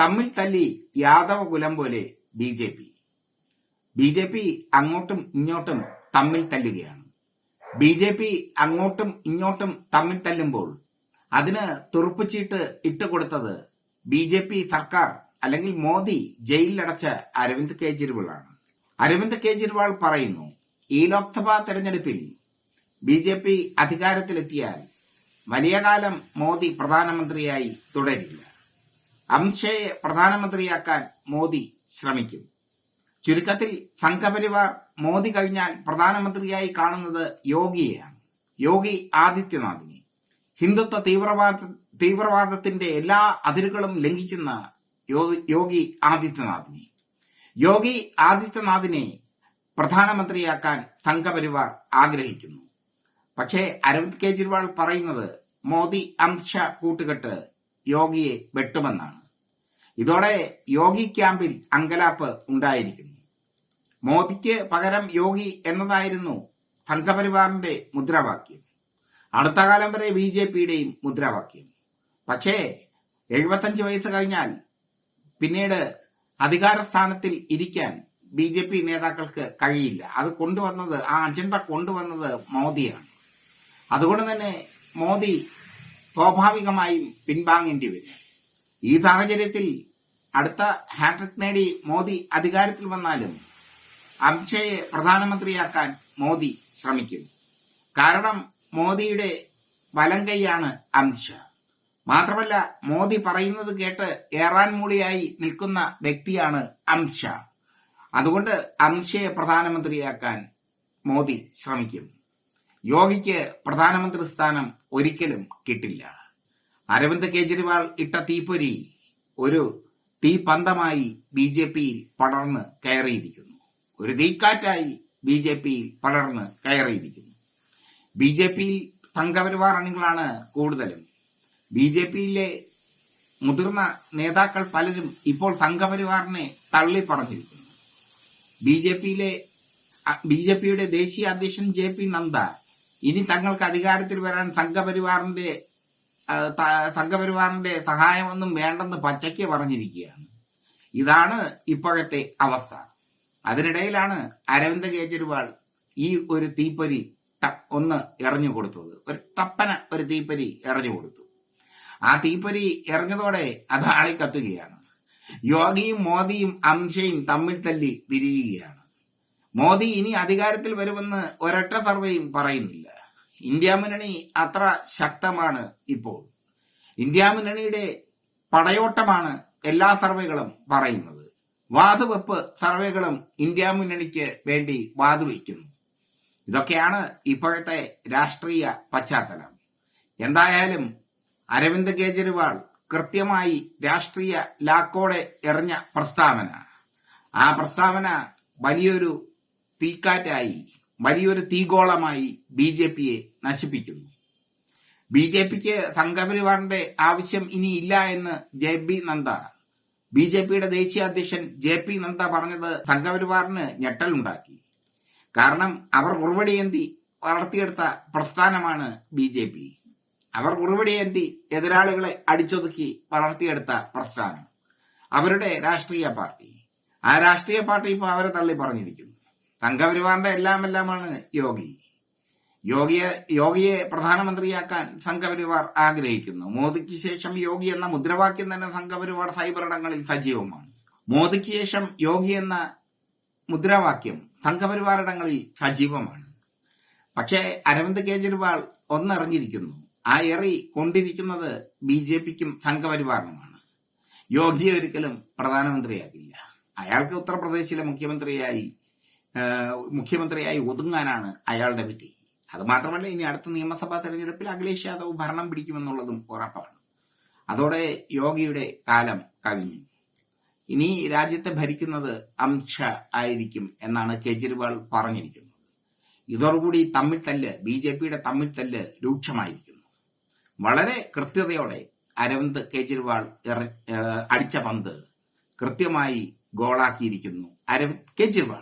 തമ്മിൽ തല്ലി യാദവ കുലം പോലെ B J P. B J P അങ്ങോട്ടും ഇങ്ങോട്ടും തമ്മിൽ തല്ലുകയാണ് ബി ജെ പി അങ്ങോട്ടും ഇങ്ങോട്ടും തമ്മിൽ തല്ലുമ്പോൾ അതിന് തുറുപ്പുചീട്ട് ഇട്ടുകൊടുത്തത് ബി ജെ പി സർക്കാർ അല്ലെങ്കിൽ മോദി ജയിലിലടച്ച അരവിന്ദ് കെജ്രിവാളാണ്. അരവിന്ദ് കെജ്രിവാൾ പറയുന്നു ഈ ലോക്സഭാ തെരഞ്ഞെടുപ്പിൽ ബി ജെ പി അധികാരത്തിലെത്തിയാൽ വലിയ കാലം മോദി പ്രധാനമന്ത്രിയായി തുടരില്ല. അമിത്ഷയെ പ്രധാനമന്ത്രിയാക്കാൻ മോദി ശ്രമിക്കും. ചുരുക്കത്തിൽ സംഘപരിവാർ മോദി കഴിഞ്ഞാൽ പ്രധാനമന്ത്രിയായി കാണുന്നത് യോഗിയെയാണ്. യോഗി ആദിത്യനാഥിനെ. ഹിന്ദുത്വ തീവ്രവാദ തീവ്രവാദത്തിന്റെ എല്ലാ അതിരുകളും ലംഘിക്കുന്ന യോഗി ആദിത്യനാഥിനെ. യോഗി ആദിത്യനാഥിനെ പ്രധാനമന്ത്രിയാക്കാൻ സംഘപരിവാർ ആഗ്രഹിക്കുന്നു. പക്ഷേ അരവിന്ദ് കെജ്രിവാൾ പറയുന്നത് മോദി അമിത്ഷാ കൂട്ടുകെട്ട് യോഗിയെ വെട്ടുമെന്നാണ്. ഇതോടെ യോഗി ക്യാമ്പിൽ അങ്കലാപ്പ് ഉണ്ടായിരിക്കുന്നു. മോദിക്ക് പകരം യോഗി എന്നതായിരുന്നു സംഘപരിവാറിന്റെ മുദ്രാവാക്യം. അടുത്ത കാലം വരെ ബി ജെ പിയുടെയും മുദ്രാവാക്യം. പക്ഷേ എഴുപത്തഞ്ച് വയസ്സ് കഴിഞ്ഞാൽ പിന്നീട് അധികാര സ്ഥാനത്തിൽ ഇരിക്കാൻ ബി ജെ പി നേതാക്കൾക്ക് കഴിയില്ല. അത് കൊണ്ടുവന്നത് ആ അജണ്ട കൊണ്ടുവന്നത് മോദിയാണ്. അതുകൊണ്ട് തന്നെ മോദി സ്വാഭാവികമായും പിൻവാങ്ങേണ്ടി വരും. ഈ സാഹചര്യത്തിൽ അടുത്ത ഹാട്രിക് നേടി മോദി അധികാരത്തിൽ വന്നാലും അമിത്ഷയെ പ്രധാനമന്ത്രിയാക്കാൻ മോദി ശ്രമിക്കും കാരണം മോദിയുടെ വലം കൈയാണ് അമിത്ഷാ. മാത്രമല്ല മോദി പറയുന്നത് കേട്ട് ഏറാൻ മൂളിയായി നിൽക്കുന്ന വ്യക്തിയാണ് അമിത്ഷാ. അതുകൊണ്ട് അമിത്ഷയെ പ്രധാനമന്ത്രിയാക്കാൻ മോദി ശ്രമിക്കും യോഗിക്ക് പ്രധാനമന്ത്രി സ്ഥാനം ഒരിക്കലും കിട്ടില്ല. അരവിന്ദ് കെജ്രിവാൾ ഇട്ട തീപ്പൊരി ഒരു തീപന്തമായി ബി ജെ പിയിൽ പടർന്ന് കയറിയിരിക്കുന്നു. ഒരു തീക്കാറ്റായി ബി ജെ പിയിൽ പടർന്ന് കയറിയിരിക്കുന്നു. ബി ജെ പിയിൽ സംഘപരിവാർ അണികളാണ് കൂടുതലും. ബി ജെ പിയിലെ മുതിർന്ന നേതാക്കൾ പലരും ഇപ്പോൾ സംഘപരിവാറിനെ തള്ളി പറഞ്ഞിരിക്കുന്നു ബി ജെ പിയിലെ ബി ജെ പിയുടെ ദേശീയ അധ്യക്ഷൻ ജെ പി നദ്ദ ഇനി തങ്ങൾക്ക് അധികാരത്തിൽ വരാൻ സംഘപരിവാറിന്റെ സംഘപരിവാറിന്റെ സഹായമൊന്നും വേണ്ടെന്ന് പച്ചയ്ക്ക് പറഞ്ഞിരിക്കുകയാണ്. ഇതാണ് ഇപ്പോഴത്തെ അവസ്ഥ. അതിനിടയിലാണ് അരവിന്ദ് കേജ്രിവാൾ ഈ ഒരു തീപ്പൊരി ഒന്ന് എറിഞ്ഞു കൊടുത്തത്. ഒരു തപ്പന ഒരു തീപ്പൊരി എറിഞ്ഞു കൊടുത്തു. ആ തീപ്പൊരി എറിഞ്ഞതോടെ അത് ആളിക്കത്തുകയാണ്. യോഗിയും മോദിയും അംശയും തമ്മിൽ തല്ലി പിരിയുകയാണ് മോദി ഇനി അധികാരത്തിൽ വരുമെന്ന് ഒരൊറ്റ സർവേയും പറയുന്നില്ല. ഇന്ത്യ മുന്നണി അത്ര ശക്തമാണ് ഇപ്പോൾ. ഇന്ത്യ മുന്നണിയുടെ പടയോട്ടമാണ് എല്ലാ സർവേകളും പറയുന്നത്. വാതുവെപ്പ് സർവേകളും ഇന്ത്യ മുന്നണിക്ക് വേണ്ടി വാതുവയ്ക്കുന്നു ഇതൊക്കെയാണ് ഇപ്പോഴത്തെ രാഷ്ട്രീയ പശ്ചാത്തലം. എന്തായാലും അരവിന്ദ് കേജ്രിവാൾ കൃത്യമായി രാഷ്ട്രീയ ലാക്കോടെ എറിഞ്ഞ പ്രസ്താവന. ആ പ്രസ്താവന വലിയൊരു തീക്കാറ്റായി വലിയൊരു തീഗോളമായി ബി ജെ പിയെ നശിപ്പിക്കുന്നു. ബി ജെ പിക്ക് സംഘപരിവാറിന്റെ ആവശ്യം ഇനി ഇല്ല എന്ന് J B Nadda B J പിയുടെ ദേശീയ അധ്യക്ഷൻ ജെ പി നന്ദ പറഞ്ഞത് സംഘപരിവാറിന് ഞെട്ടലുണ്ടാക്കി കാരണം അവർ ഉറവടിയേന്തി വളർത്തിയെടുത്ത പ്രസ്ഥാനമാണ് ബി ജെ പി. അവർ ഉറവടിയേന്തി എതിരാളികളെ അടിച്ചൊതുക്കി വളർത്തിയെടുത്ത പ്രസ്ഥാനം. അവരുടെ രാഷ്ട്രീയ പാർട്ടി. ആ രാഷ്ട്രീയ പാർട്ടി ഇപ്പൊ അവരെ തള്ളി പറഞ്ഞിരിക്കുന്നു. സംഘപരിവാറിന്റെ എല്ലാം എല്ലാമാണ് യോഗി. യോഗിയെ യോഗിയെ പ്രധാനമന്ത്രിയാക്കാൻ സംഘപരിവാർ ആഗ്രഹിക്കുന്നു. മോദിക്ക് ശേഷം യോഗി എന്ന മുദ്രാവാക്യം തന്നെ സംഘപരിവാർ സൈബറിടങ്ങളിൽ സജീവമാണ്. മോദിക്ക് ശേഷം യോഗി എന്ന മുദ്രാവാക്യം സംഘപരിവാറിടങ്ങളിൽ സജീവമാണ്. പക്ഷേ അരവിന്ദ് കെജ്രിവാൾ ഒന്നറിഞ്ഞിരിക്കുന്നു. ആ എറി കൊണ്ടിരിക്കുന്നത് ബി ജെ പിക്കും സംഘപരിവാറിനുമാണ്. യോഗിയെ ഒരിക്കലും പ്രധാനമന്ത്രിയാകില്ല അയാൾക്ക് ഉത്തർപ്രദേശിലെ മുഖ്യമന്ത്രിയായി മുഖ്യമന്ത്രിയായി ഒതുങ്ങാനാണ് അയാളുടെ വിധി. അത് മാത്രമല്ല ഇനി അടുത്ത നിയമസഭാ തെരഞ്ഞെടുപ്പിൽ അഖിലേഷ് യാദവ് ഭരണം പിടിക്കുമെന്നുള്ളതും ഉറപ്പാണ്. അതോടെ യോഗിയുടെ കാലം കഴിഞ്ഞു. ഇനി രാജ്യത്തെ ഭരിക്കുന്നത് അമിത്ഷാ ആയിരിക്കും എന്നാണ് കെജ്രിവാൾ പറഞ്ഞിരിക്കുന്നത്. ഇതോടുകൂടി തമ്മിൽ തല്ല് ബി ജെ പിയുടെ തമ്മിൽ തല്ല് രൂക്ഷമായിരിക്കുന്നു. വളരെ കൃത്യതയോടെ അരവിന്ദ് കെജ്രിവാൾ അടിച്ച പന്ത് കൃത്യമായി ഗോളാക്കിയിരിക്കുന്നു അരവിന്ദ് കെജ്രിവാൾ.